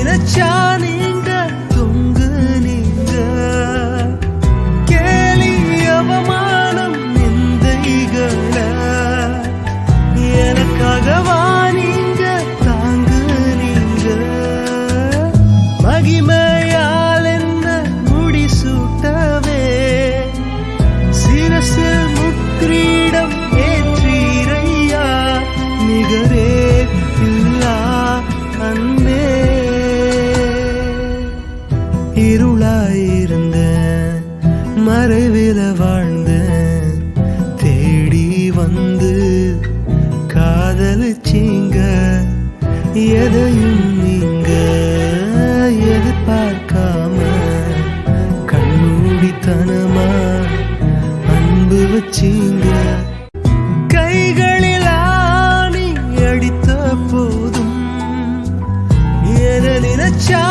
in a child. எதையும் நீங்க எதிர்பார்க்காம கண்மூடித்தனமா அன்பு வச்சீங்க. கைகளில் ஆணி அடித்த போதும் என நினைச்சா